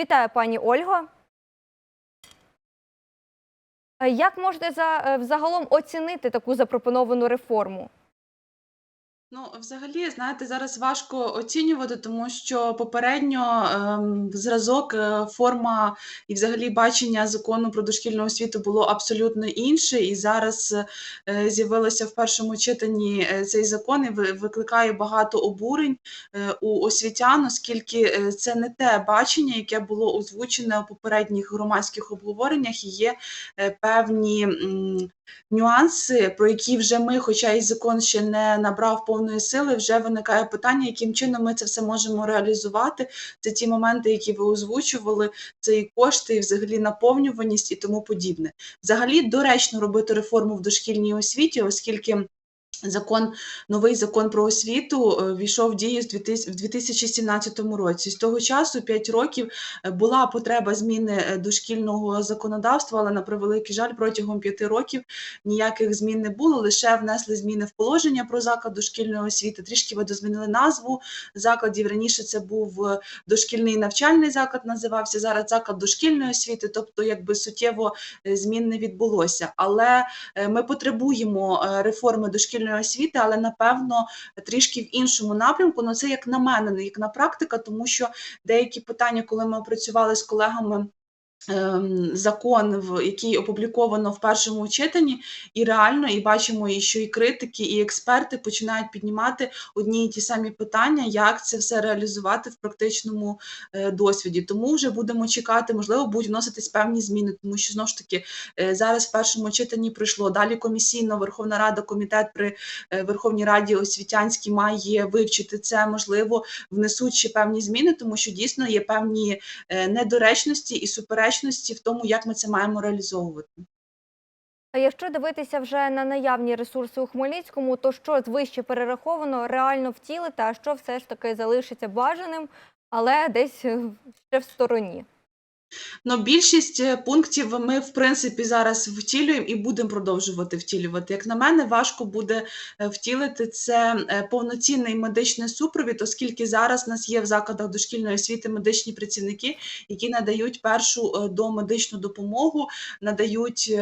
Вітаю, пані Ольго. Е, Як можете за, взагалом оцінити таку запропоновану реформу? Ну, взагалі, знаєте, зараз важко оцінювати, тому що попередньо ем, зразок, е, форма і взагалі бачення закону про дошкільну освіту було абсолютно інше. І зараз е, з'явилося в першому читанні е, цей закон і викликає багато обурень е, у освітян, оскільки е, це не те бачення, яке було озвучене у попередніх громадських обговореннях, і є е, певні. м, нюанси, про які вже ми, хоча і закон ще не набрав повної сили, вже виникає питання, яким чином ми це все можемо реалізувати. Це ті моменти, які ви озвучували, це і кошти, і взагалі наповнюваність і тому подібне. Взагалі доречно робити реформу в дошкільній освіті, оскільки. Закон, новий закон про освіту е, війшов в дію з 2000 в 2017 році. З того часу 5 років е, була потреба зміни е, дошкільного законодавства, але на превеликий жаль, протягом 5 років ніяких змін не було. Лише внесли зміни в положення про заклад дошкільної освіти. Трішки видозмінили назву закладів. Раніше це був дошкільний навчальний заклад, називався зараз заклад дошкільної освіти. Тобто, якби суттєво змін не відбулося. Але ми потребуємо реформи дошкільної освіти, але напевно трішки в іншому напрямку. Ну це як на мене, не як на практика, тому що деякі питання, коли ми опрацювали з колегами. Ем, Закон, який опубліковано в першому читанні, і реально, і бачимо, і що і критики, і експерти починають піднімати одні і ті самі питання, як це все реалізувати в практичному е, досвіді. Тому вже будемо чекати, можливо, будуть вноситись певні зміни, тому що знову ж таки е, зараз в першому читанні пройшло. Далі комісійно Верховна Рада, комітет при е, Верховній Раді освітянській має вивчити це. Можливо, внесуть ще певні зміни, тому що дійсно є певні недоречності і суперечності в тому, як ми це маємо реалізовувати. А якщо дивитися вже на наявні ресурси у Хмельницькому, то що вище перераховано реально втілити, а що все ж таки залишиться бажаним, але десь е, ще в стороні? Ну, більшість е, пунктів ми, в принципі, зараз втілюємо і будемо продовжувати втілювати. Як на мене, важко буде е, втілити це е, повноцінний медичний супровід, оскільки зараз в нас є в закладах дошкільної освіти медичні працівники, які надають першу домедичну допомогу, надають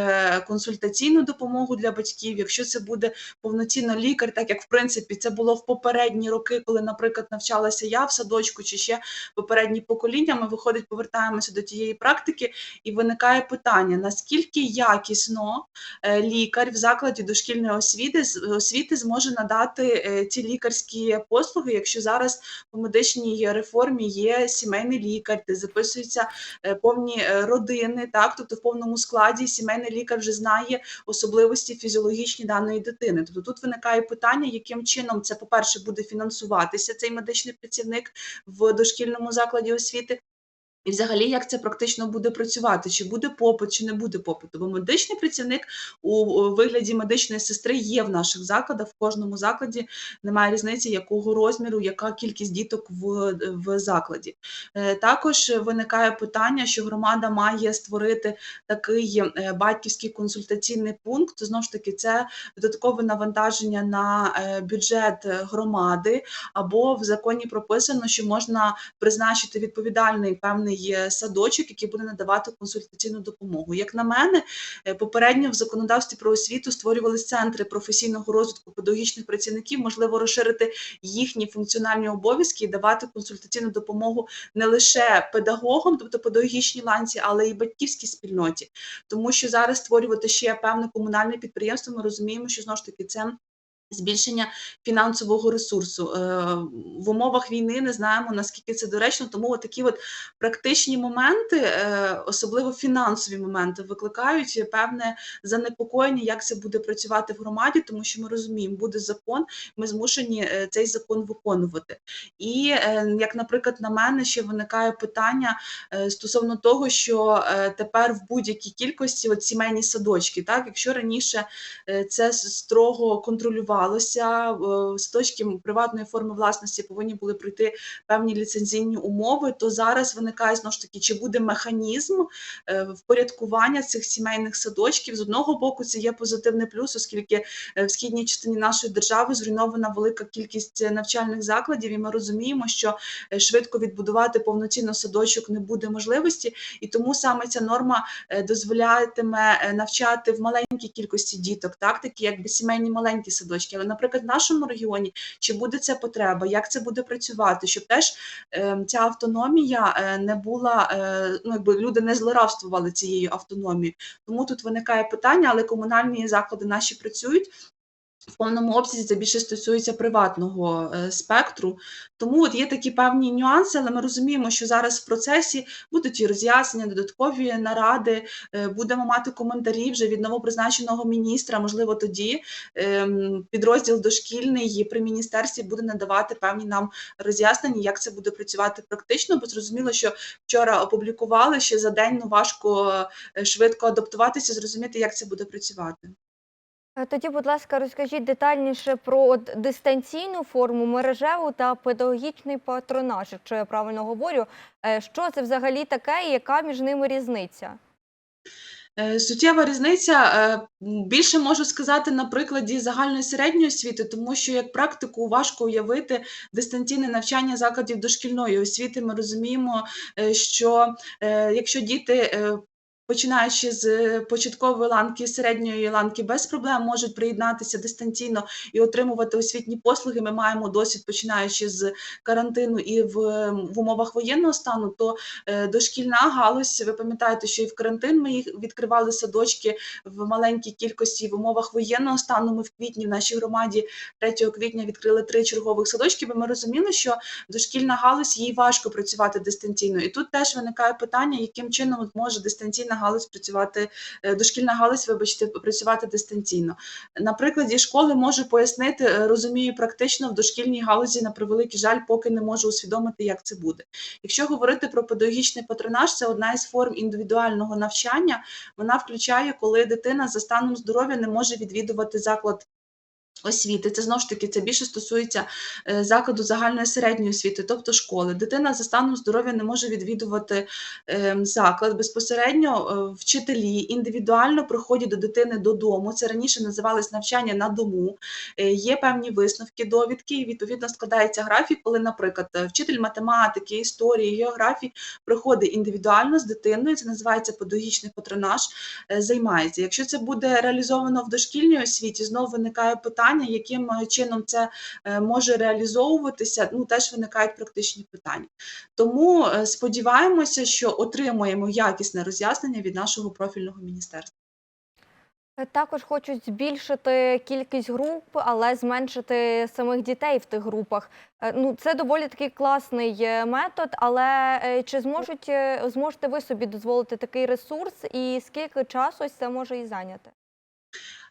консультаційну допомогу для батьків. Якщо це буде повноцінно лікар, так як в принципі це було в попередні роки, коли, наприклад, навчалася я в садочку чи ще попередні покоління, ми виходить, повертаємося до тієї практики, і виникає питання: наскільки якісно е, лікар в закладі дошкільної освіти освіти зможе надати е, ці лікарські послуги, якщо зараз по медичній реформі є сімейний лікар, де записуються е, повні родини, так тобто в повному складі сімейний лікар вже знає особливості фізіологічні даної дитини. Тобто тут виникає питання, яким чином це, по-перше, буде фінансуватися цей медичний працівник в дошкільному закладі освіти. І взагалі, як це практично буде працювати? Чи буде попит, чи не буде попиту? Бо медичний працівник у вигляді медичної сестри є в наших закладах. В кожному закладі немає різниці, якого розміру, яка кількість діток в, в закладі. Е, Також виникає питання, що громада має створити такий е, батьківський консультаційний пункт. Знову ж таки, це додаткове навантаження на е, бюджет громади, або в законі прописано, що можна призначити відповідальний певний е, садочок, який буде надавати консультаційну допомогу. Як на мене, е, попередньо в законодавстві про освіту створювалися центри професійного розвитку педагогічних працівників, можливо, розширити їхні функціональні обов'язки і давати консультаційну допомогу не лише педагогам, тобто педагогічній ланці, але й батьківській спільноті. Тому що зараз створювати ще певне комунальне підприємство, ми розуміємо, що знову ж таки це. Збільшення фінансового ресурсу Е, в умовах війни не знаємо наскільки це доречно. Тому такі от практичні моменти, е, особливо фінансові моменти, викликають певне занепокоєння, як це буде працювати в громаді, тому що ми розуміємо, буде закон, ми змушені е, цей закон виконувати. І як, наприклад, на мене ще виникає питання стосовно того, що тепер в будь-якій кількості от сімейні садочки, так якщо раніше це строго контролювалося, відбувалося. Е, Садочки приватної форми власності повинні були пройти певні ліцензійні умови. То зараз виникає знову ж таки, чи буде механізм е, впорядкування цих сімейних садочків. З одного боку, це є позитивний плюс, оскільки е, в східній частині нашої держави зруйнована велика кількість е, навчальних закладів, і ми розуміємо, що швидко відбудувати повноцінно садочок не буде можливості, і тому саме ця норма дозволятиме навчати в маленькій кількості діток, так такі якби сімейні маленькі садочки. Але, наприклад, в нашому регіоні чи буде ця потреба, як це буде працювати, щоб теж е, ця автономія е, не була, е, ну якби люди не злорадствували цією автономією. Тому тут виникає питання, але комунальні заклади наші працюють. В повному обсязі це більше стосується приватного е, спектру. Тому от є такі певні нюанси, але ми розуміємо, що зараз в процесі будуть і роз'яснення, додаткові наради, е, будемо мати коментарі вже від новопризначеного міністра. Можливо, тоді ем, підрозділ дошкільний при міністерстві буде надавати певні нам роз'яснення, як це буде працювати практично, бо зрозуміло, що вчора опублікували, що за день ну, важко е, швидко адаптуватися, зрозуміти, як це буде працювати. Е, Тоді, будь ласка, розкажіть детальніше про дистанційну форму, мережеву та педагогічний патронаж, якщо я правильно говорю. Е, Що це взагалі таке і яка між ними різниця? Е, Суттєва різниця більше можу сказати на прикладі загальної середньої освіти, тому що як практику важко уявити дистанційне навчання закладів дошкільної освіти. Ми розуміємо, що якщо діти. Е, Починаючи з початкової ланки, середньої ланки, без проблем можуть приєднатися дистанційно і отримувати освітні послуги. Ми маємо досвід, починаючи з карантину і в, в умовах воєнного стану, то е, дошкільна галузь. Ви пам'ятаєте, що і в карантин ми їх відкривали садочки в маленькій кількості в умовах воєнного стану. Ми в квітні в нашій громаді 3 квітня відкрили три чергових садочки, бо ми розуміли, що дошкільна галузь їй важко працювати дистанційно. І тут теж виникає питання, яким чином може дистанційна галузь працювати, е, дошкільна галузь, вибачте, працювати дистанційно. На прикладі школи можу пояснити, е, розумію практично в дошкільній галузі, на превеликий жаль, поки не можу усвідомити, як це буде. Якщо говорити про педагогічний патронаж, це одна із форм індивідуального навчання. Вона включає, коли дитина за станом здоров'я не може відвідувати заклад. Освіти, це знову ж таки це більше стосується е, закладу загальної середньої освіти, тобто школи. Дитина за станом здоров'я не може відвідувати е, заклад безпосередньо. е, Вчителі індивідуально приходять до дитини додому. Це раніше називалось навчання на дому. Е, Є певні висновки, довідки, і відповідно складається графік, коли, наприклад, вчитель математики, історії, географії приходить індивідуально з дитиною. Це називається педагогічний патронаж. Займається. Якщо це буде реалізовано в дошкільній освіті, знову виникає питання, яким е, чином це е, може реалізовуватися. Ну теж виникають практичні питання. Тому е, сподіваємося, що отримуємо якісне роз'яснення від нашого профільного міністерства. Також хочуть збільшити кількість груп, але зменшити самих дітей в тих групах. Ну, це доволі такий класний метод, але чи зможуть зможете ви собі дозволити такий ресурс, і скільки часу це може і зайняти?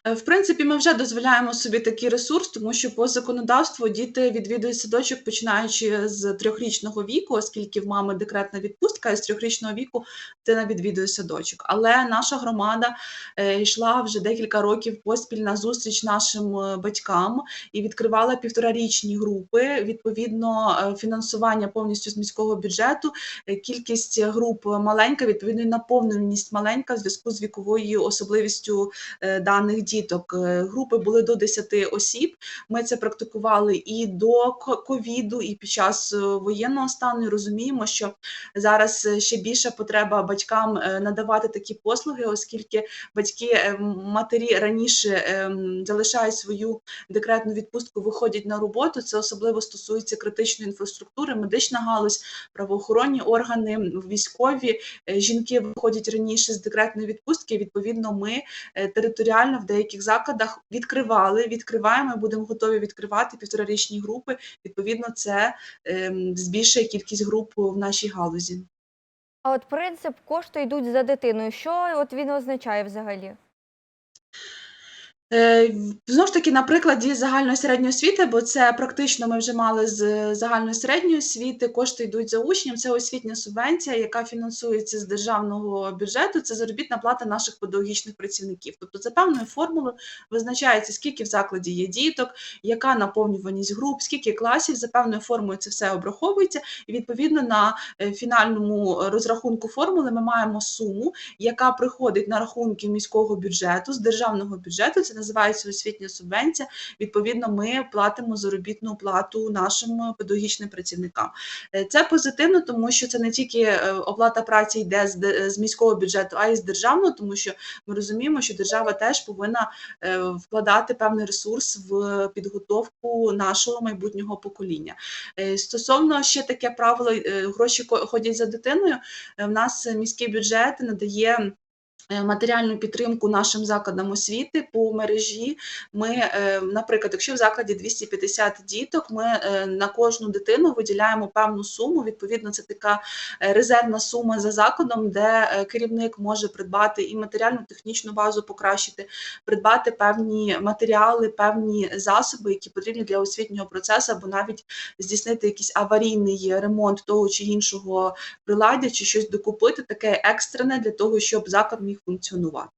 Е, В принципі, ми вже дозволяємо собі такий ресурс, тому що по законодавству діти відвідують садочок починаючи з трьохрічного віку, оскільки в мами декретна відпустка, і з трьохрічного віку дитина відвідує садочок. Але наша громада е, йшла вже декілька років поспіль на зустріч нашим е, батькам і відкривала півторарічні групи. Відповідно, фінансування повністю з міського бюджету. Кількість груп маленька, відповідно, наповненість маленька в зв'язку з віковою особливістю даних діток. Е, Групи були до 10 осіб. Ми це практикували і до ковіду, і під час е, воєнного стану. І розуміємо, що зараз ще більша потреба батькам е, надавати такі послуги, оскільки батьки, матері раніше залишають свою декретну відпустку, виходять на роботу. Це особливо стосується критичної інфраструктури, медична галузь, правоохоронні органи, військові. Жінки виходять раніше з декретної відпустки. Відповідно, ми територіально в деяких закладах відкривали, відкриваємо, будемо готові відкривати півторарічні групи. Відповідно, це ем, збільшує кількість груп в нашій галузі. А от принцип кошти йдуть за дитиною. Що от він означає взагалі? Е, знову ж таки, на прикладі загальної середньої освіти, бо це практично ми вже мали з загальної середньої освіти. Кошти йдуть за учнем. Це освітня субвенція, яка фінансується з державного бюджету. Це заробітна плата наших педагогічних працівників. Тобто, за певною формулою визначається, скільки в закладі є діток, яка наповнюваність груп, скільки класів. За певною формулою це все обраховується. І відповідно на е, фінальному розрахунку формули ми маємо суму, яка приходить на рахунки міського бюджету з державного бюджету. Це називається освітня субвенція. Відповідно, ми платимо заробітну плату нашим педагогічним працівникам. Е, Це позитивно, тому що це не тільки е, оплата праці йде з, з міського бюджету, а й з державного, тому що ми розуміємо, що держава теж повинна е, вкладати певний ресурс в підготовку нашого майбутнього покоління. Стосовно ще таке правило, гроші ходять за дитиною. В нас міський бюджет надає. Е, Матеріальну підтримку нашим закладам освіти по мережі. Ми, е, наприклад, якщо в закладі 250 діток, ми е, на кожну дитину виділяємо певну суму. Відповідно, це така резервна сума за закладом, де керівник може придбати і матеріально-технічну базу покращити, придбати певні матеріали, певні засоби, які потрібні для освітнього процесу, або навіть здійснити якийсь аварійний ремонт того чи іншого приладдя, чи щось докупити, таке екстрене для того, щоб заклад міг функціонувати.